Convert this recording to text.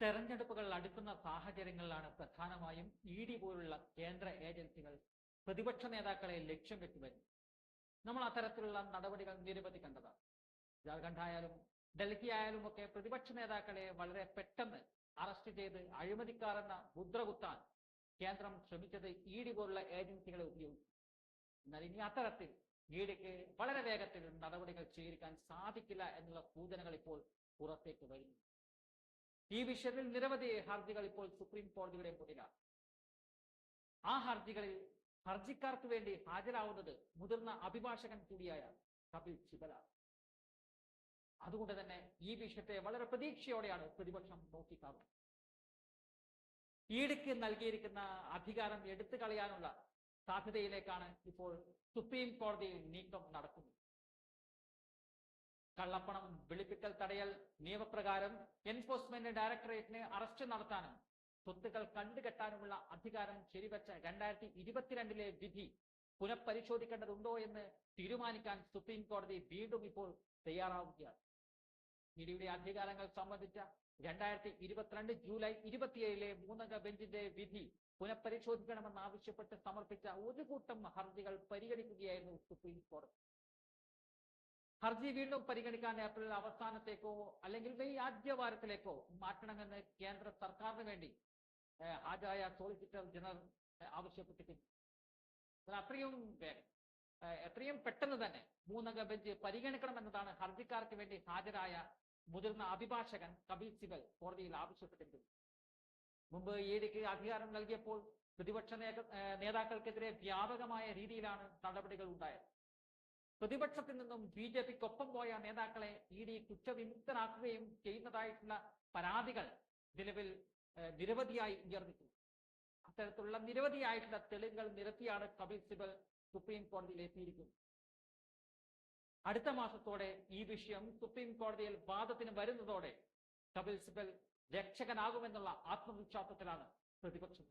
തെരഞ്ഞെടുപ്പുകൾ അടുക്കുന്ന സാഹചര്യങ്ങളിലാണ് പ്രധാനമായും ഇ ഡി പോലുള്ള കേന്ദ്ര ഏജൻസികൾ പ്രതിപക്ഷ നേതാക്കളെ ലക്ഷ്യം വെച്ചുവരുന്നത് നമ്മൾ അത്തരത്തിലുള്ള നടപടികൾ നിരവധി കണ്ടതാണ്. ജാർഖണ്ഡ് ആയാലും ഡൽഹി ആയാലും ഒക്കെ പ്രതിപക്ഷ നേതാക്കളെ വളരെ പെട്ടെന്ന് അറസ്റ്റ് ചെയ്ത് അഴിമതിക്കാരെന്ന മുദ്രകുത്താൻ മുദ്ര കുത്താൻ കേന്ദ്രം ശ്രമിച്ചത് ഇ ഡി പോലുള്ള ഏജൻസികളെ ഉപയോഗിച്ചു. എന്നാൽ ഇനി അത്തരത്തിൽ ഇ ഡിക്ക് വളരെ വേഗത്തിൽ നടപടികൾ സ്വീകരിക്കാൻ സാധിക്കില്ല എന്നുള്ള സൂചനകൾ ഇപ്പോൾ പുറത്തേക്ക് വരുന്നു. ഈ വിഷയത്തിൽ നിരവധി ഹർജികൾ ഇപ്പോൾ സുപ്രീം കോടതിയുടെ മുന്നിലാണ്. ആ ഹർജികളിൽ ഹർജിക്കാർക്ക് വേണ്ടി ഹാജരാവുന്നത് മുതിർന്ന അഭിഭാഷകൻ കൂടിയായ കപിൽ സിബല അതുകൊണ്ട് തന്നെ ഈ വിഷയത്തെ വളരെ പ്രതീക്ഷയോടെയാണ് പ്രതിപക്ഷം നോക്കിക്കാറുന്നത് ഈടുക്ക് നൽകിയിരിക്കുന്ന അധികാരം എടുത്തു കളയാനുള്ള സാധ്യതയിലേക്കാണ് ഇപ്പോൾ സുപ്രീം കോടതിയിൽ നീക്കം നടക്കുന്നത്. കള്ളപ്പണം വെളുപ്പിക്കൽ തടയൽ നിയമപ്രകാരം എൻഫോഴ്സ്മെന്റ് ഡയറക്ടറേറ്റിനെ അറസ്റ്റ് നടത്താനും സ്വത്തുക്കൾ കണ്ടുകെട്ടാനുമുള്ള അധികാരം ശരിവച്ച രണ്ടായിരത്തി ഇരുപത്തിരണ്ടിലെ വിധി പുനഃപരിശോധിക്കേണ്ടതുണ്ടോ എന്ന് തീരുമാനിക്കാൻ സുപ്രീം കോടതി വീണ്ടും ഇപ്പോൾ തയ്യാറാവുകയാണ്. ഇഡിയുടെ അധികാരങ്ങൾ സംബന്ധിച്ച രണ്ടായിരത്തി ഇരുപത്തിരണ്ട് ജൂലൈ ഇരുപത്തിയേഴിലെ മൂന്നംഗ ബെഞ്ചിന്റെ വിധി പുനഃപരിശോധിക്കണമെന്ന് ആവശ്യപ്പെട്ട് സമർപ്പിച്ച ഒരു കൂട്ടം ഹർജികൾ പരിഗണിക്കുകയായിരുന്നു സുപ്രീം കോടതി. ഹർജി വീണ്ടും പരിഗണിക്കാൻ ഏപ്രിൽ അവസാനത്തേക്കോ അല്ലെങ്കിൽ മെയ് ആദ്യ വാരത്തിലേക്കോ മാറ്റണമെന്ന് കേന്ദ്ര സർക്കാരിന് വേണ്ടി ഹാജായ സോളിസിറ്റർ ജനറൽ ആവശ്യപ്പെട്ടിട്ടുണ്ട് അത്രയും വേഗം എത്രയും പെട്ടെന്ന് തന്നെ മൂന്നംഗ ബെഞ്ച് പരിഗണിക്കണമെന്നതാണ് ഹർജിക്കാർക്ക് വേണ്ടി ഹാജരായ മുതിർന്ന അഭിഭാഷകൻ കപിൽ സിബൽ കോടതിയിൽ ആവശ്യപ്പെട്ടിട്ടുണ്ട് മുമ്പ് ഇ ഡിക്ക് അധികാരം നൽകിയപ്പോൾ പ്രതിപക്ഷ നേതാക്കൾക്കെതിരെ വ്യാപകമായ രീതിയിലാണ് നടപടികൾ ഉണ്ടായത്. പ്രതിപക്ഷത്തിൽ നിന്നും ബി ജെ പിക്കൊപ്പം പോയ നേതാക്കളെ ഇ ഡി കുറ്റവിമുക്തനാക്കുകയും ചെയ്യുന്നതായിട്ടുള്ള പരാതികൾ നിലവിൽ നിരവധിയായി ഉയർന്നിട്ടുണ്ട്. അത്തരത്തിലുള്ള നിരവധിയായിട്ടുള്ള തെളിവുകൾ നിരത്തിയാണ് കപിൽ സിബൽ സുപ്രീം കോടതിയിൽ എത്തിയിരിക്കുന്നത്. അടുത്ത മാസത്തോടെ ഈ വിഷയം സുപ്രീം കോടതിയിൽ വാദത്തിന് വരുന്നതോടെ കപിൽ സിബൽ രക്ഷകനാകുമെന്നുള്ള ആത്മവിശ്വാസത്തിലാണ് പ്രതിപക്ഷം.